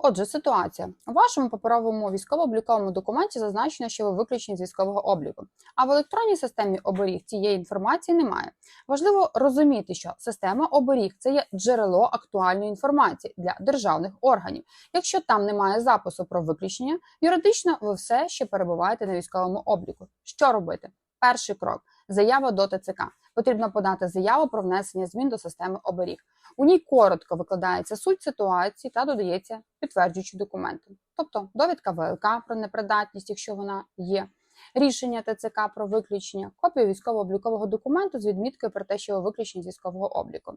Отже, ситуація. У вашому паперовому військово-обліковому документі зазначено, що ви виключені з військового обліку, а в електронній системі оберіг цієї інформації немає. Важливо розуміти, що система оберіг це є джерело актуальної інформації для державних органів. Якщо там немає запису про виключення, юридично ви все ще перебуваєте на військовому обліку. Що робити? Перший крок заява до ТЦК. Потрібно подати заяву про внесення змін до системи оберіг. У ній коротко викладається суть ситуації та додається підтверджуючі документи, тобто довідка ВЛК про непридатність, якщо вона є, рішення ТЦК про виключення, копію військово-облікового документу з відміткою про те, що ви виключені з військового обліку.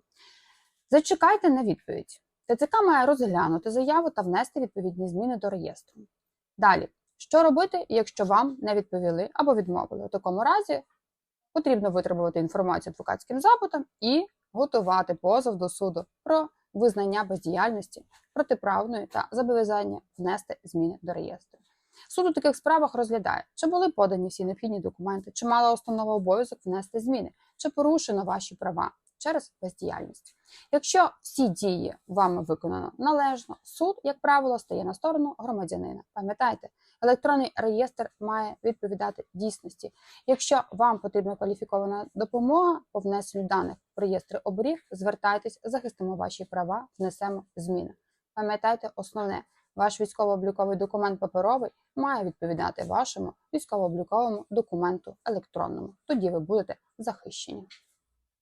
Зачекайте на відповідь. ТЦК має розглянути заяву та внести відповідні зміни до реєстру. Далі, що робити, якщо вам не відповіли або відмовили? У такому разі потрібно витребувати інформацію адвокатським запитом і готувати позов до суду про визнання бездіяльності протиправної та зобов'язання внести зміни до реєстру. Суд у таких справах розглядає, чи були подані всі необхідні документи, чи мала установа обов'язок внести зміни, чи порушено ваші права через бездіяльність. Якщо всі дії вами виконано належно, суд, як правило, стає на сторону громадянина. Пам'ятайте, електронний реєстр має відповідати дійсності. Якщо вам потрібна кваліфікована допомога по внесенню даних в реєстри оберіг, звертайтесь, захистимо ваші права, внесемо зміни. Пам'ятайте основне. Ваш військово-обліковий документ паперовий має відповідати вашому військово-обліковому документу електронному. Тоді ви будете захищені.